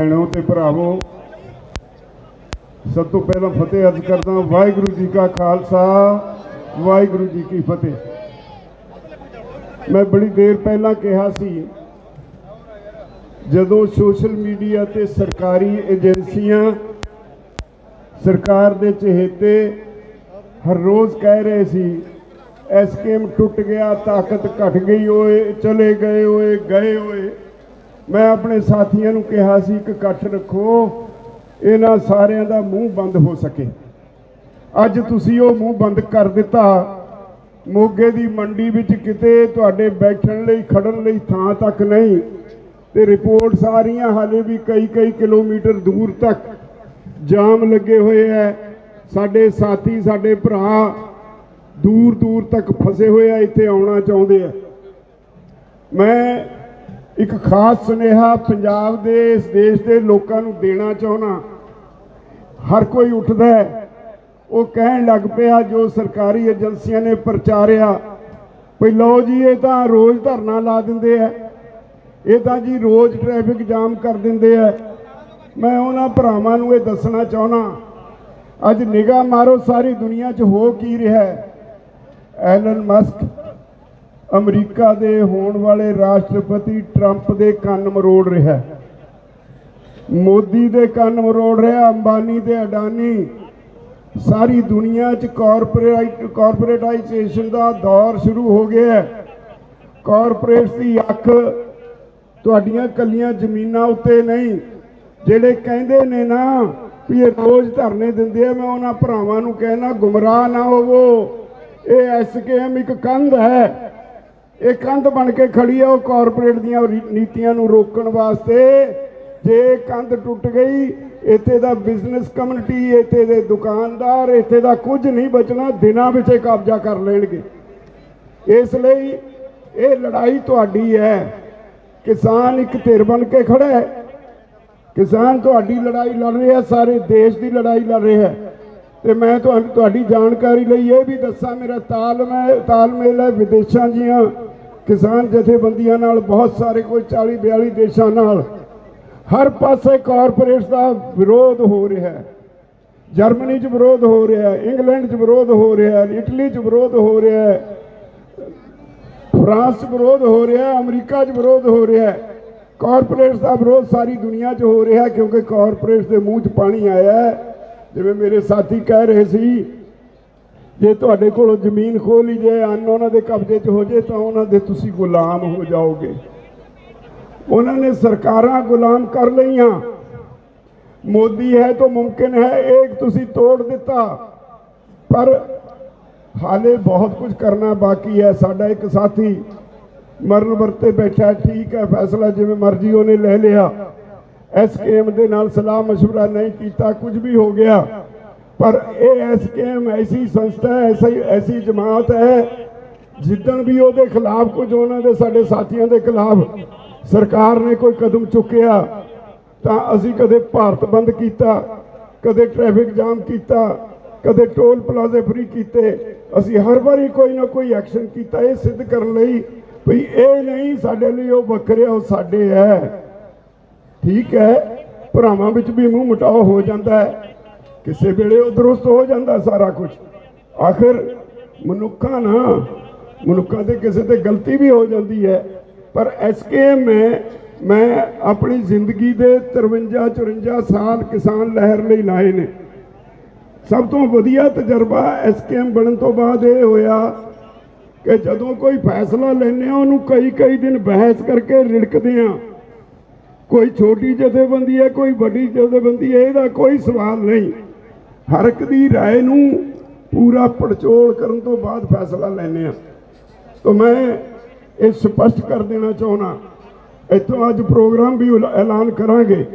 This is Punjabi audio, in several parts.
ਭੈਣੋ ਤੇ ਭਰਾਵੋ, ਸਭ ਤੋਂ ਪਹਿਲਾਂ ਫਤਿਹ ਅਰਜ਼ ਕਰਦਾ ਵਾਹਿਗੁਰੂ ਜੀ ਕਾ ਖਾਲਸਾ, ਵਾਹਿਗੁਰੂ ਜੀ ਕੀ ਫਤਿਹ। ਮੈਂ ਬੜੀ ਦੇਰ ਪਹਿਲਾਂ ਕਿਹਾ ਸੀ, ਜਦੋਂ ਸੋਸ਼ਲ ਮੀਡੀਆ ਤੇ ਸਰਕਾਰੀ ਏਜੰਸੀਆਂ ਸਰਕਾਰ ਦੇ ਚਹੇਤੇ ਹਰ ਰੋਜ਼ ਕਹਿ ਰਹੇ ਸੀ ਐਸਕੇਐਮ ਟੁੱਟ ਗਿਆ, ਤਾਕਤ ਘਟ ਗਈ ਓਏ, ਚਲੇ ਗਏ ਓਏ ਗਏ ਓਏ। ਮੈਂ ਆਪਣੇ ਸਾਥੀਆਂ ਨੂੰ ਕਿਹਾ ਸੀ ਕਿ ਇਕੱਠ ਰੱਖੋ, ਇਹਨਾਂ ਸਾਰਿਆਂ ਦਾ ਮੂੰਹ ਬੰਦ ਹੋ ਸਕੇ। ਅੱਜ ਤੁਸੀਂ ਉਹ ਮੂੰਹ ਬੰਦ ਕਰ ਦਿੱਤਾ। ਮੋਗੇ ਦੀ ਮੰਡੀ ਵਿੱਚ ਕਿਤੇ ਤੁਹਾਡੇ ਬੈਠਣ ਲਈ, ਖੜਨ ਲਈ ਥਾਂ ਤੱਕ ਨਹੀਂ। ਤੇ ਰਿਪੋਰਟ ਸਾਰੀਆਂ ਹਾਲੇ ਵੀ ਕਈ ਕਈ ਕਿਲੋਮੀਟਰ ਦੂਰ ਤੱਕ ਜਾਮ ਲੱਗੇ ਹੋਏ ਐ। ਸਾਡੇ ਸਾਥੀ, ਸਾਡੇ ਭਰਾ ਦੂਰ ਦੂਰ ਤੱਕ ਫਸੇ ਹੋਏ ਆ, ਇੱਥੇ ਆਉਣਾ ਚਾਹੁੰਦੇ ਆ। ਮੈਂ ਇੱਕ ਖਾਸ ਸੁਨੇਹਾ ਪੰਜਾਬ ਦੇ, ਇਸ ਦੇਸ਼ ਦੇ ਲੋਕਾਂ ਨੂੰ ਦੇਣਾ ਚਾਹੁੰਦਾ। ਹਰ ਕੋਈ ਉੱਠਦਾ ਹੈ, ਉਹ ਕਹਿਣ ਲੱਗ ਪਿਆ ਜੋ ਸਰਕਾਰੀ ਏਜੰਸੀਆਂ ਨੇ ਪ੍ਰਚਾਰਿਆ ਵੀ ਲਓ ਜੀ, ਇਹ ਤਾਂ ਰੋਜ਼ ਧਰਨਾ ਲਾ ਦਿੰਦੇ ਆ। ਇਹ ਤਾਂ ਜੀ ਰੋਜ਼ ਟ੍ਰੈਫਿਕ ਜਾਮ ਕਰ ਦਿੰਦੇ ਆ। ਮੈਂ ਉਹਨਾਂ ਭਰਾਵਾਂ ਨੂੰ ਇਹ ਦੱਸਣਾ ਚਾਹੁੰਦਾ, ਅੱਜ ਨਿਗਾਹ ਮਾਰੋ, ਸਾਰੀ ਦੁਨੀਆ 'ਚ ਹੋ ਕੀ ਰਿਹਾ ਹੈ। ਐਲਨ ਮਸਕ ਅਮਰੀਕਾ ਦੇ ਹੋਣ ਵਾਲੇ ਰਾਸ਼ਟਰਪਤੀ ਟਰੰਪ ਦੇ ਕੰਨ ਮਰੋੜ ਰਿਹਾ ਹੈ। ਮੋਦੀ ਦੇ ਕੰਨ ਮਰੋੜ ਰਿਹਾ, ਅੰਬਾਨੀ ਤੇ ਅਡਾਨੀ। ਸਾਰੀ ਦੁਨੀਆ 'ਚ ਕਾਰਪੋਰੇਟ ਕਾਰਪੋਰੇਟਾਈਜੇਸ਼ਨ ਦਾ ਦੌਰ ਸ਼ੁਰੂ ਹੋ ਗਿਆ ਹੈ। ਕਾਰਪੋਰੇਟਸ ਦੀ ਅੱਖ ਤੁਹਾਡੀਆਂ ਕੱਲੀਆਂ ਜ਼ਮੀਨਾਂ ਉੱਤੇ ਨਹੀਂ, ਜਿਹੜੇ ਕਹਿੰਦੇ ਨੇ ਨਾ ਵੀ ਇਹ ਰੋਜ਼ ਧਰਨੇ ਦਿੰਦੇ ਆ, ਮੈਂ ਉਹਨਾਂ ਭਰਾਵਾਂ ਨੂੰ ਕਹਿਣਾ, ਗੁੰਮਰਾਹ ਨਾ ਹੋਵੋ। ਇਹ ਐਸਕੇਐਮ ਇੱਕ ਕੰਧ ਹੈ। ਇਹ ਕੰਧ ਬਣ ਕੇ ਖੜੀ ਹੈ ਉਹ ਕਾਰਪੋਰੇਟ ਦੀਆਂ ਨੀਤੀਆਂ ਨੂੰ ਰੋਕਣ ਵਾਸਤੇ। ਜੇ ਕੰਧ ਟੁੱਟ ਗਈ, ਇੱਥੇ ਦਾ ਬਿਜ਼ਨਸ ਕਮਿਊਨਿਟੀ ਇੱਥੇ ਦੇ ਦੁਕਾਨਦਾਰ, ਇੱਥੇ ਦਾ ਕੁਝ ਨਹੀਂ ਬਚਣਾ, ਦਿਨਾਂ ਵਿੱਚ ਇਹ ਕਬਜ਼ਾ ਕਰ ਲੈਣਗੇ। ਇਸ ਲਈ ਇਹ ਲੜਾਈ ਤੁਹਾਡੀ ਹੈ। ਕਿਸਾਨ ਇੱਕ ਧਿਰ ਬਣ ਕੇ ਖੜਾ ਹੈ। ਕਿਸਾਨ ਤੁਹਾਡੀ ਲੜਾਈ ਲੜ ਰਿਹਾ, ਸਾਰੇ ਦੇਸ਼ ਦੀ ਲੜਾਈ ਲੜ ਰਿਹਾ ਹੈ। ਤੇ ਮੈਂ ਤੁਹਾਨੂੰ ਤੁਹਾਡੀ ਜਾਣਕਾਰੀ ਲਈ ਇਹ ਵੀ ਦੱਸਾਂ, ਮੇਰਾ ਤਾਲਮੇਲ ਤਾਲਮੇਲ ਹੈ ਵਿਦੇਸ਼ਾਂ ਜੀਆਂ, ਕਿਸਾਨ ਜਥੇਬੰਦੀਆਂ ਨਾਲ, ਬਹੁਤ ਸਾਰੇ ਕੋਈ 40 42 ਦੇਸ਼ਾਂ ਨਾਲ। ਹਰ ਪਾਸੇ ਕਾਰਪੋਰੇਟਸ ਦਾ ਵਿਰੋਧ ਹੋ ਰਿਹਾ ਹੈ। ਜਰਮਨੀ 'ਚ ਵਿਰੋਧ ਹੋ ਰਿਹਾ ਹੈ, ਇੰਗਲੈਂਡ 'ਚ ਵਿਰੋਧ ਹੋ ਰਿਹਾ ਹੈ, ਇਟਲੀ 'ਚ ਵਿਰੋਧ ਹੋ ਰਿਹਾ ਹੈ, ਫਰਾਂਸ 'ਚ ਵਿਰੋਧ ਹੋ ਰਿਹਾ ਹੈ, ਅਮਰੀਕਾ 'ਚ ਵਿਰੋਧ ਹੋ ਰਿਹਾ ਹੈ। ਕਾਰਪੋਰੇਟਸ ਦਾ ਵਿਰੋਧ ਸਾਰੀ ਦੁਨੀਆ 'ਚ ਹੋ ਰਿਹਾ ਕਿਉਂਕਿ ਕਾਰਪੋਰੇਟਸ ਦੇ ਮੂੰਹ 'ਚ ਪਾਣੀ ਆਇਆ ਹੈ। ਜਿਵੇਂ ਮੇਰੇ ਸਾਥੀ ਕਹਿ ਰਹੇ ਸੀ, ਜੇ ਤੁਹਾਡੇ ਕੋਲੋਂ ਜ਼ਮੀਨ ਖੋ ਲਈ ਜੇ ਅੰਨ ਉਹਨਾਂ ਦੇ ਕਬਜ਼ੇ 'ਚ ਹੋ ਜੇ ਤਾਂ ਉਹਨਾਂ ਦੇ ਤੁਸੀਂ ਗੁਲਾਮ ਹੋ ਜਾਓਗੇ। ਉਹਨਾਂ ਨੇ ਸਰਕਾਰਾਂ ਗੁਲਾਮ ਕਰ ਲਈਆਂ। ਮੋਦੀ ਹੈ ਤਾਂ ਮੁਮਕਿਨ ਹੈ, ਇੱਕ ਤੁਸੀਂ ਤੋੜ ਦਿੱਤਾ। ਪਰ ਹਾਲੇ ਬਹੁਤ ਕੁਝ ਕਰਨਾ ਬਾਕੀ ਹੈ। ਸਾਡਾ ਇੱਕ ਸਾਥੀ ਮਰਨ ਵਰਤੇ ਬੈਠਾ ਠੀਕ ਹੈ, ਫੈਸਲਾ ਜਿਵੇਂ ਮਰਜ਼ੀ ਉਹਨੇ ਲੈ ਲਿਆ। ਐਸਕੇਐਮ ਦੇ ਨਾਲ ਸਲਾਹ مشورہ ਨਹੀਂ ਕੀਤਾ ਕੁਝ ਵੀ ਹੋ ਗਿਆ ਪਰ ਇਹ ਐਸਕੇਐਮ ਐਸੀ ਸੰਸਥਾ ਹੈ ਐਸੀ ਐਸੀ ਜਮਾਤ ਹੈ ਜਿੱਦਣ ਵੀ ਉਹਦੇ ਖਿਲਾਫ ਕੁਝ ਉਹਨਾਂ ਦੇ ਸਾਡੇ ਸਾਥੀਆਂ ਦੇ ਖਿਲਾਫ ਸਰਕਾਰ ਨੇ ਕੋਈ ਕਦਮ ਚੁੱਕਿਆ ਤਾਂ ਅਸੀਂ ਕਦੇ ਭਾਰਤ ਬੰਦ ਕੀਤਾ ਕਦੇ ਟ੍ਰੈਫਿਕ ਜਾਮ ਕੀਤਾ ਕਦੇ ਟੋਲ ਪਲਾਜ਼ੇ ਫ੍ਰੀ ਕੀਤੇ ਅਸੀਂ ਹਰ ਵਾਰੀ ਕੋਈ ਨਾ ਕੋਈ ਐਕਸ਼ਨ ਕੀਤਾ ਇਹ ਸਿੱਧ ਕਰਨ ਲਈ ਵੀ ਇਹ ਨਹੀਂ ਸਾਡੇ ਲਈ ਉਹ ਵੱਖਰੇ ਉਹ ਸਾਡੇ ਹੈ ਠੀਕ ਹੈ, ਭਰਾਵਾਂ ਵਿੱਚ ਵੀ ਮੂੰਹ ਮਟਾਓ ਹੋ ਜਾਂਦਾ ਹੈ। ਕਿਸੇ ਵੇਲੇ ਉਹ ਦਰੁਸਤ ਹੋ ਜਾਂਦਾ ਸਾਰਾ ਕੁਝ ਆਖਰ ਮਨੁੱਖਾਂ ਨਾ, ਮਨੁੱਖਾਂ ਤੇ ਕਿਸੇ ਤੇ ਗਲਤੀ ਵੀ ਹੋ ਜਾਂਦੀ ਹੈ। ਪਰ ਐਸਕੇਐਮ ਮੈਂ ਮੈਂ ਆਪਣੀ ਜ਼ਿੰਦਗੀ ਦੇ 53 54 ਸਾਲ ਕਿਸਾਨ ਲਹਿਰ ਲਈ ਲਾਏ ਨੇ। ਸਭ ਤੋਂ ਵਧੀਆ ਤਜਰਬਾ ਐਸਕੇਐਮ ਬਣਨ ਤੋਂ ਬਾਅਦ ਇਹ ਹੋਇਆ ਕਿ ਜਦੋਂ ਕੋਈ ਫੈਸਲਾ ਲੈਂਦੇ ਆ ਉਹਨੂੰ ਕਈ ਕਈ ਦਿਨ ਬਹਿਸ ਕਰਕੇ ਰਿੜਕਦੇ ਆ ਕੋਈ ਛੋਟੀ ਜਥੇਬੰਦੀ ਹੈ ਕੋਈ ਵੱਡੀ ਜਥੇਬੰਦੀ ਹੈ ਇਹਦਾ ਕੋਈ ਸਵਾਲ ਨਹੀਂ ਹਰ ਇੱਕ ਦੀ رائے ਨੂੰ ਪੂਰਾ ਪੜਚੋਲ ਕਰਨ ਤੋਂ ਬਾਅਦ ਫੈਸਲਾ ਲੈਂਦੇ ਆ ਤਾਂ ਮੈਂ ਇਹ ਸਪਸ਼ਟ ਕਰ ਦੇਣਾ ਚਾਹੁੰਦਾ ਇੱਥੋਂ ਅੱਜ ਪ੍ਰੋਗਰਾਮ ਵੀ ਐਲਾ- ਐਲਾਨ ਕਰਾਂਗੇ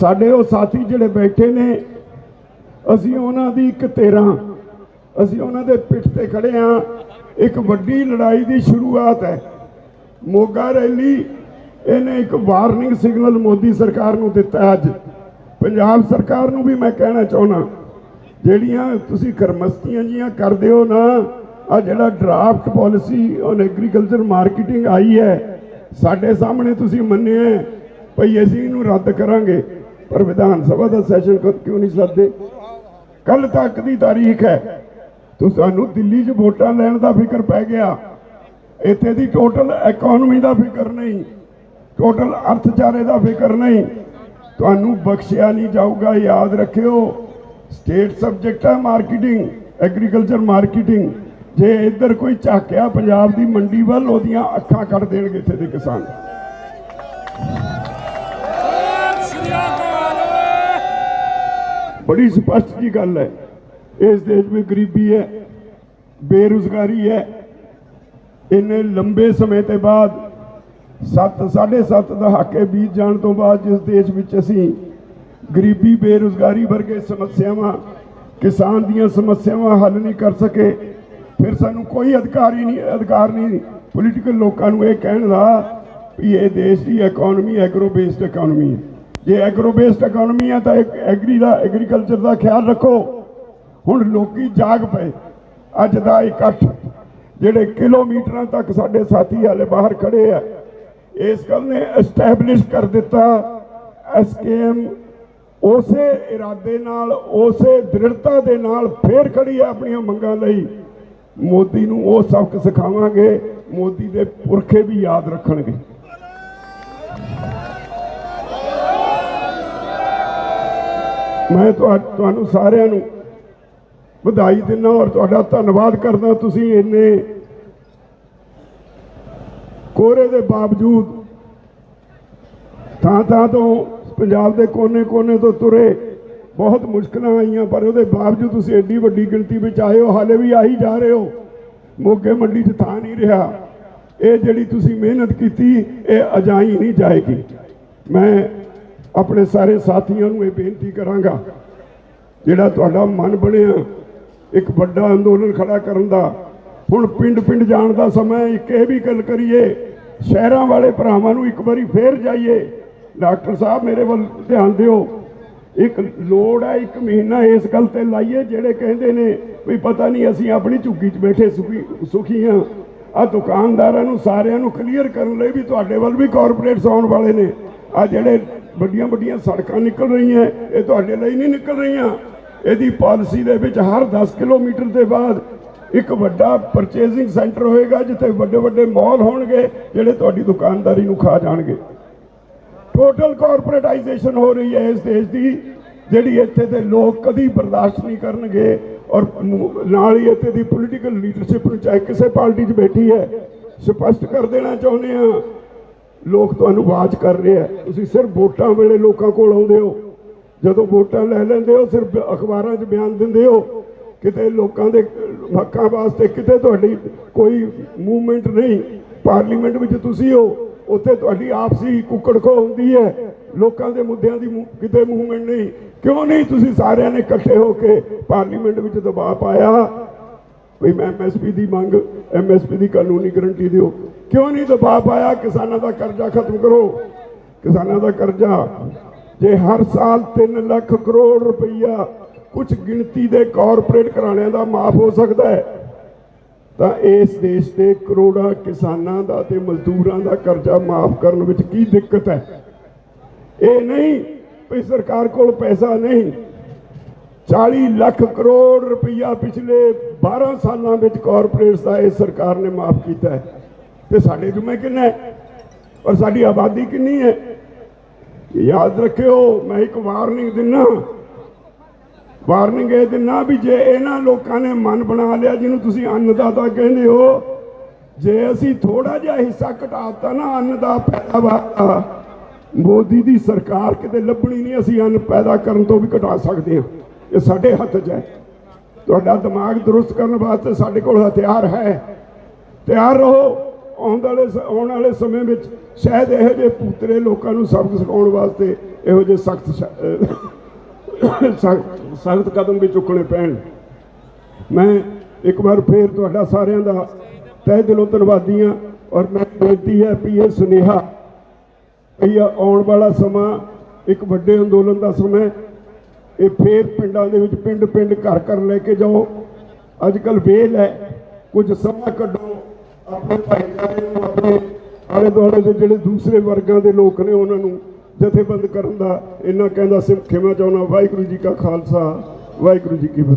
ਸਾਡੇ ਉਹ ਸਾਥੀ ਜਿਹੜੇ ਬੈਠੇ ਨੇ ਅਸੀਂ ਉਹਨਾਂ ਦੀ ਇੱਕ ਤੇਰਾਂ ਅਸੀਂ ਉਹਨਾਂ ਦੇ ਪਿੱਠ ਤੇ ਖੜੇ ਆ ਇੱਕ ਵੱਡੀ ਲੜਾਈ ਦੀ ਸ਼ੁਰੂਆਤ ਹੈ ਮੋਗਾ ਰੈਲੀ ਇਹਨੇ ਇੱਕ ਵਾਰਨਿੰਗ ਸਿਗਨਲ ਮੋਦੀ ਸਰਕਾਰ ਨੂੰ ਦਿੱਤਾ ਅੱਜ। ਪੰਜਾਬ ਸਰਕਾਰ ਨੂੰ ਵੀ ਮੈਂ ਕਹਿਣਾ ਚਾਹੁੰਦਾ ਜਿਹੜੀਆਂ ਤੁਸੀਂ ਕਰਮਸਤੀਆਂ ਜੀਆਂ ਕਰਦੇ ਹੋ ਨਾ ਆ ਜਿਹੜਾ draft policy on agriculture marketing ਆਈ ਹੈ, ਸਾਡੇ ਸਾਹਮਣੇ ਤੁਸੀਂ ਮੰਨਿਆ ਹੈ, ਭਈ ਅਸੀਂ ਇਹਨੂੰ ਰੱਦ ਕਰਾਂਗੇ। ਪਰ ਵਿਧਾਨ ਸਭਾ ਦਾ ਸੈਸ਼ਨ ਕਿਉਂ ਨਹੀਂ ਸੱਦੇ ਕੱਲ ਤੱਕ ਦੀ ਤਾਰੀਖ ਹੈ। ਤੋ ਸਾਨੂੰ ਦਿੱਲੀ 'ਚ ਵੋਟਾਂ ਲੈਣ ਦਾ ਫਿਕਰ ਪੈ ਗਿਆ। ਇੱਥੇ ਦੀ ਟੋਟਲ ਇਕਨੋਮੀ ਦਾ ਫਿਕਰ ਨਹੀਂ। ਟੋਟਲ ਅਰਥਚਾਰੇ ਦਾ ਫਿਕਰ ਨਹੀਂ। ਤੁਹਾਨੂੰ ਬਖਸ਼ਿਆ ਨਹੀਂ ਜਾਊਗਾ, ਯਾਦ ਰੱਖਿਓ। ਸਟੇਟ ਸਬਜੈਕਟ ਹੈ ਮਾਰਕੀਟਿੰਗ ਐਗਰੀਕਲਚਰ ਮਾਰਕੀਟਿੰਗ ਜੇ ਇੱਧਰ ਕੋਈ ਝਾਕਿਆ ਪੰਜਾਬ ਦੀ ਮੰਡੀ ਵੱਲ, ਉਹਦੀਆਂ ਅੱਖਾਂ ਕੱਢ ਦੇਣਗੇ ਇੱਥੇ ਦੇ ਕਿਸਾਨ। ਬੜੀ ਸਪਸ਼ਟ ਜੀ ਗੱਲ ਹੈ। ਇਸ ਦੇਸ਼ ਵਿੱਚ ਗਰੀਬੀ ਹੈ, ਬੇਰੁਜ਼ਗਾਰੀ ਹੈ। ਇੰਨੇ ਲੰਬੇ ਸਮੇਂ ਤੇ ਬਾਅਦ 7 7.5 ਦਹਾਕੇ ਬੀਤ ਜਾਣ ਤੋਂ ਬਾਅਦ ਜਿਸ ਦੇਸ਼ ਵਿੱਚ ਅਸੀਂ ਗਰੀਬੀ, ਬੇਰੁਜ਼ਗਾਰੀ ਵਰਗੇ ਸਮੱਸਿਆਵਾਂ, ਕਿਸਾਨ ਦੀਆਂ ਸਮੱਸਿਆਵਾਂ ਹੱਲ ਨਹੀਂ ਕਰ ਸਕੇ, ਫਿਰ ਸਾਨੂੰ ਕੋਈ ਅਧਿਕਾਰ ਹੀ ਨਹੀਂ, ਅਧਿਕਾਰ ਨਹੀਂ ਪੋਲੀਟੀਕਲ ਲੋਕਾਂ ਨੂੰ ਇਹ ਕਹਿਣ ਦਾ ਵੀ ਇਹ ਦੇਸ਼ ਦੀ ਇਕਨੋਮੀ ਐਗਰੋ ਬੇਸਡ ਇਕਨੋਮੀ ਹੈ। ਜੇ ਐਗਰੋ ਬੇਸਡ ਇਕਨੋਮੀ ਹੈ ਤਾਂ ਐਗਰੀ ਦਾ ਐਗਰੀਕਲਚਰ ਦਾ ਖਿਆਲ ਰੱਖੋ। ਹੁਣ ਲੋਕੀ ਜਾਗ ਪਏ। ਅੱਜ ਦਾ ਇਕੱਠ ਜਿਹੜੇ ਕਿਲੋਮੀਟਰਾਂ ਤੱਕ ਸਾਡੇ ਸਾਥੀ ਹਾਲੇ ਬਾਹਰ ਖੜੇ ਆ ਇਸ ਗੱਲ ਨੇ ਐਸਟੈਬਲਿਸ਼ ਕਰ ਦਿੱਤਾ। ਐਸਕੇਐਮ ਉਸੇ ਇਰਾਦੇ ਨਾਲ, ਉਸੇ ਦ੍ਰਿੜਤਾ ਦੇ ਨਾਲ ਫੇਰ ਖੜੀ ਹੈ ਆਪਣੀਆਂ ਮੰਗਾਂ ਲਈ। ਮੋਦੀ ਨੂੰ ਉਹ ਸਬਕ ਸਿਖਾਵਾਂਗੇ, ਮੋਦੀ ਦੇ ਪੁਰਖੇ ਵੀ ਯਾਦ ਰੱਖਣਗੇ। ਮੈਂ ਤੁਹਾ- ਤੁਹਾਨੂੰ ਸਾਰਿਆਂ ਨੂੰ ਵਧਾਈ ਦਿੰਦਾ ਔਰ ਤੁਹਾਡਾ ਧੰਨਵਾਦ ਕਰਦਾ। ਤੁਸੀਂ ਇੰਨੇ ਕੋਰੇ ਦੇ ਬਾਵਜੂਦ ਥਾਂ ਥਾਂ ਤੋਂ ਪੰਜਾਬ ਦੇ ਕੋਨੇ-ਕੋਨੇ ਤੋਂ ਤੁਰੇ, ਬਹੁਤ ਮੁਸ਼ਕਲਾਂ ਆਈਆਂ, ਪਰ ਉਹਦੇ ਬਾਵਜੂਦ ਤੁਸੀਂ ਐਡੀ ਵੱਡੀ ਗਿਣਤੀ ਵਿੱਚ ਆਏ ਹੋ, ਹਾਲੇ ਵੀ ਆਈ ਜਾ ਰਹੇ ਹੋ। ਮੋਗੇ ਮੰਡੀ 'ਚ ਥਾਂ ਨਹੀਂ ਰਿਹਾ। ਇਹ ਜਿਹੜੀ ਤੁਸੀਂ ਮਿਹਨਤ ਕੀਤੀ, ਇਹ ਅਜਾਈ ਨਹੀਂ ਜਾਏਗੀ। ਮੈਂ ਆਪਣੇ ਸਾਰੇ ਸਾਥੀਆਂ ਨੂੰ ਇਹ ਬੇਨਤੀ ਕਰਾਂਗਾ, ਜਿਹੜਾ ਤੁਹਾਡਾ ਮਨ ਬਣਿਆ, ਇੱਕ ਵੱਡਾ ਅੰਦੋਲਨ ਖੜਾ ਕਰਨ ਦਾ। ਹੁਣ ਪਿੰਡ ਪਿੰਡ ਜਾਣ ਦਾ ਸਮਾਂ ਇੱਕ ਇਹ ਵੀ ਗੱਲ ਕਰੀਏ ਸ਼ਹਿਰਾਂ ਵਾਲੇ ਭਰਾਵਾਂ ਨੂੰ ਇੱਕ ਵਾਰੀ ਫੇਰ ਜਾਈਏ। ਡਾਕਟਰ ਸਾਹਿਬ ਮੇਰੇ ਵੱਲ ਧਿਆਨ ਦਿਓ। ਇੱਕ ਲੋੜ ਹੈ, ਇੱਕ ਮਹੀਨਾ ਇਸ ਗੱਲ ਤੇ ਲਾਈਏ, ਜਿਹੜੇ ਕਹਿੰਦੇ ਨੇ ਵੀ ਪਤਾ ਨਹੀਂ ਅਸੀਂ ਆਪਣੀ ਝੁੱਗੀ 'ਚ ਬੈਠੇ ਸੁਖੀ ਸੁਖੀ ਹਾਂ। ਆ ਦੁਕਾਨਦਾਰਾਂ ਨੂੰ, ਸਾਰਿਆਂ ਨੂੰ ਕਲੀਅਰ ਕਰਨ ਲਈ ਵੀ ਤੁਹਾਡੇ ਵੱਲ ਵੀ ਕਾਰਪੋਰੇਟਸ ਆਉਣ ਵਾਲੇ ਨੇ। ਆ ਜਿਹੜੇ ਵੱਡੀਆਂ ਵੱਡੀਆਂ ਸੜਕਾਂ ਨਿਕਲ ਰਹੀਆਂ, ਇਹ ਤੁਹਾਡੇ ਲਈ ਨਹੀਂ ਨਿਕਲ ਰਹੀਆਂ। ਇਹਦੀ ਪਾਲਿਸੀ ਦੇ ਵਿੱਚ ਹਰ 10 ਕਿਲੋਮੀਟਰ ਦੇ ਬਾਅਦ ਇੱਕ ਵੱਡਾ ਪਰਚੇਸਿੰਗ ਸੈਂਟਰ ਹੋਏਗਾ, ਜਿੱਥੇ ਵੱਡੇ ਵੱਡੇ ਮਾਲ ਹੋਣਗੇ, ਜਿਹੜੇ ਤੁਹਾਡੀ ਦੁਕਾਨਦਾਰੀ ਨੂੰ ਖਾ ਜਾਣਗੇ। ਟੋਟਲ ਕਾਰਪੋਰੇਟਾਈਜੇਸ਼ਨ ਹੋ ਰਹੀ ਹੈ ਇਸ ਦੇਸ਼ ਦੀ, ਜਿਹੜੀ ਇੱਥੇ ਦੇ ਲੋਕ ਕਦੀ ਬਰਦਾਸ਼ਤ ਨਹੀਂ ਕਰਨਗੇ ਔਰ ਨਾਲ ਹੀ ਇੱਥੇ ਦੀ ਪੋਲੀਟੀਕਲ ਲੀਡਰਸ਼ਿਪ ਨੂੰ ਚਾਹੇ ਕਿਸੇ ਪਾਰਟੀ 'ਚ ਬੈਠੀ ਹੈ, ਸਪਸ਼ਟ ਕਰ ਦੇਣਾ ਚਾਹੁੰਦੇ ਆ ਲੋਕ ਤੁਹਾਨੂੰ ਆਵਾਜ਼ ਕਰ ਰਹੇ ਆ ਤੁਸੀਂ ਸਿਰਫ ਵੋਟਾਂ ਵੇਲੇ ਲੋਕਾਂ ਕੋਲ ਆਉਂਦੇ ਹੋ। ਜਦੋਂ ਵੋਟਾਂ ਲੈ ਲੈਂਦੇ ਹੋ, ਸਿਰਫ ਅਖਬਾਰਾਂ 'ਚ ਬਿਆਨ ਦਿੰਦੇ ਹੋ ਕਿਤੇ ਲੋਕਾਂ ਦੇ ਹੱਕਾਂ ਵਾਸਤੇ ਕਿਤੇ ਤੁਹਾਡੀ ਕੋਈ ਮੂਵਮੈਂਟ ਨਹੀਂ, ਪਾਰਲੀਮੈਂਟ ਵਿੱਚ ਤੁਸੀਂ ਹੋ, ਉੱਥੇ ਤੁਹਾਡੀ ਆਪਸੀ ਕੁੱਕੜਖੋ ਹੁੰਦੀ ਹੈ। ਲੋਕਾਂ ਦੇ ਮੁੱਦਿਆਂ ਦੀ ਮੂ- ਕਿਤੇ ਮੂਵਮੈਂਟ ਨਹੀਂ। ਕਿਉਂ ਨਹੀਂ ਤੁਸੀਂ ਸਾਰਿਆਂ ਨੇ ਇਕੱਠੇ ਹੋ ਕੇ ਪਾਰਲੀਮੈਂਟ ਵਿੱਚ ਦਬਾਅ ਪਾਇਆ? ਵੀ ਮੈਂ ਐਮਐਸਪੀ ਦੀ ਮੰਗ ਐਮਐਸਪੀ ਦੀ ਕਾਨੂੰਨੀ ਗਰੰਟੀ ਦਿਓ। ਕਿਉਂ ਨਹੀਂ ਦਬਾਅ ਪਾਇਆ? ਕਿਸਾਨਾਂ ਦਾ ਕਰਜ਼ਾ ਖਤਮ ਕਰੋ। ਕਿਸਾਨਾਂ ਦਾ ਕਰਜ਼ਾ, ਜੇ ਹਰ ਸਾਲ 3 ਲੱਖ ਕਰੋੜ ਰੁਪਈਆ ਕੁਝ ਗਿਣਤੀ ਦੇ ਕਾਰਪੋਰੇਟ ਘਰਾਣਿਆਂ ਦਾ ਮਾਫ ਹੋ ਸਕਦਾ ਹੈ। ਤਾਂ ਇਸ ਦੇਸ਼ ਦੇ ਕਰੋੜਾਂ ਕਿਸਾਨਾਂ ਦਾ ਤੇ ਮਜ਼ਦੂਰਾਂ ਦਾ ਕਰਜ਼ਾ ਮਾਫ ਕਰਨ ਵਿੱਚ ਕੀ ਦਿੱਕਤ ਹੈ? ਇਹ ਨਹੀਂ ਵੀ ਸਰਕਾਰ ਕੋਲ ਪੈਸਾ ਨਹੀਂ। 40 ਲੱਖ ਕਰੋੜ ਰੁਪਈਆ ਪਿਛਲੇ 12 ਸਾਲਾਂ ਵਿੱਚ ਕਾਰਪੋਰੇਟਸ ਦਾ ਇਹ ਸਰਕਾਰ ਨੇ ਮਾਫ ਕੀਤਾ ਹੈ। ਤੇ ਸਾਡੇ ਜੁਮੇ ਕਿੰਨਾ ਹੈ? ਔਰ ਸਾਡੀ ਆਬਾਦੀ ਕਿੰਨੀ ਹੈ? ਯਾਦ ਰੱਖਿਓ, ਮੈਂ ਇੱਕ ਵਾਰਨਿੰਗ ਦਿੰਨਾ ਵਾਰਨਿੰਗ ਇਹ ਦਿੰਨਾ ਵੀ ਜੇ ਇਹਨਾਂ ਲੋਕਾਂ ਨੇ ਮਨ ਬਣਾ ਲਿਆ ਜਿਹਨੂੰ ਤੁਸੀਂ ਅੰਨਦਾਤਾ ਕਹਿੰਦੇ ਹੋ ਜੇ ਅਸੀਂ ਥੋੜਾ ਜਿਹਾ ਹਿੱਸਾ ਘਟਾਤਾ ਨਾ ਅੰਨ ਦਾ ਪੈਦਾਵਾਰ ਦਾ, ਮੋਦੀ ਦੀ ਸਰਕਾਰ ਕਿਤੇ ਲੱਭਣੀ ਨਹੀਂ ਅਸੀਂ ਅੰਨ ਪੈਦਾ ਕਰਨ ਤੋਂ ਵੀ ਘਟਾ ਸਕਦੇ ਹਾਂ। ਇਹ ਸਾਡੇ ਹੱਥ 'ਚ ਹੈ। ਤੁਹਾਡਾ ਦਿਮਾਗ ਦਰੁਸਤ ਕਰਨ ਵਾਸਤੇ ਸਾਡੇ ਕੋਲ ਹਥਿਆਰ ਹੈ। ਤਿਆਰ ਰਹੋ। ਆਉਣ ਵਾਲੇ ਆਉਣ ਵਾਲੇ ਸਮੇਂ ਵਿੱਚ ਸ਼ਾਇਦ ਇਹੋ ਜਿਹੇ ਪੂਤਰੇ ਲੋਕਾਂ ਨੂੰ ਸਬਕ ਸਿਖਾਉਣ ਵਾਸਤੇ ਇਹੋ ਜਿਹੇ ਸਖਤ ਸਖਤ ਕਦਮ ਵੀ ਚੁੱਕਣੇ ਪੈਣ। ਮੈਂ ਇੱਕ ਵਾਰ ਫੇਰ ਤੁਹਾਡਾ ਸਾਰਿਆਂ ਦਾ ਤਹਿ ਦਿਲੋਂ ਧੰਨਵਾਦੀ ਹਾਂ ਔਰ ਮੈਂ ਬੇਨਤੀ ਹੈ ਵੀ ਇਹ ਸੁਨੇਹਾ ਇਹ ਆਉਣ ਵਾਲਾ ਸਮਾਂ ਇੱਕ ਵੱਡੇ ਅੰਦੋਲਨ ਦਾ ਸਮਾਂ ਇਹ ਫੇਰ ਪਿੰਡਾਂ ਦੇ ਵਿੱਚ ਪਿੰਡ ਪਿੰਡ ਘਰ ਘਰ ਲੈ ਕੇ ਜਾਓ। ਅੱਜ ਕੱਲ ਵੇਲ ਹੈ। ਕੁਝ ਸਮਾਂ ਕੱਢੋ। ਆਪਣੇ ਭਾਈਚਾਰੇ ਨੂੰ, ਆਪਣੇ ਆਲੇ ਦੁਆਲੇ ਦੇ ਜਿਹੜੇ ਦੂਸਰੇ ਵਰਗਾਂ ਦੇ ਲੋਕ ਨੇ ਉਹਨਾਂ ਨੂੰ ਜਥੇਬੰਦ ਕਰਨ ਦਾ, ਇੰਨਾ ਕਹਿੰਦਾ ਸਿਮ ਖਿਮਾ ਚਾਹੁੰਦਾ, ਵਾਹਿਗੁਰੂ ਜੀ ਕਾ ਖਾਲਸਾ, ਵਾਹਿਗੁਰੂ ਜੀ ਕੀ ਫਤਿਹ।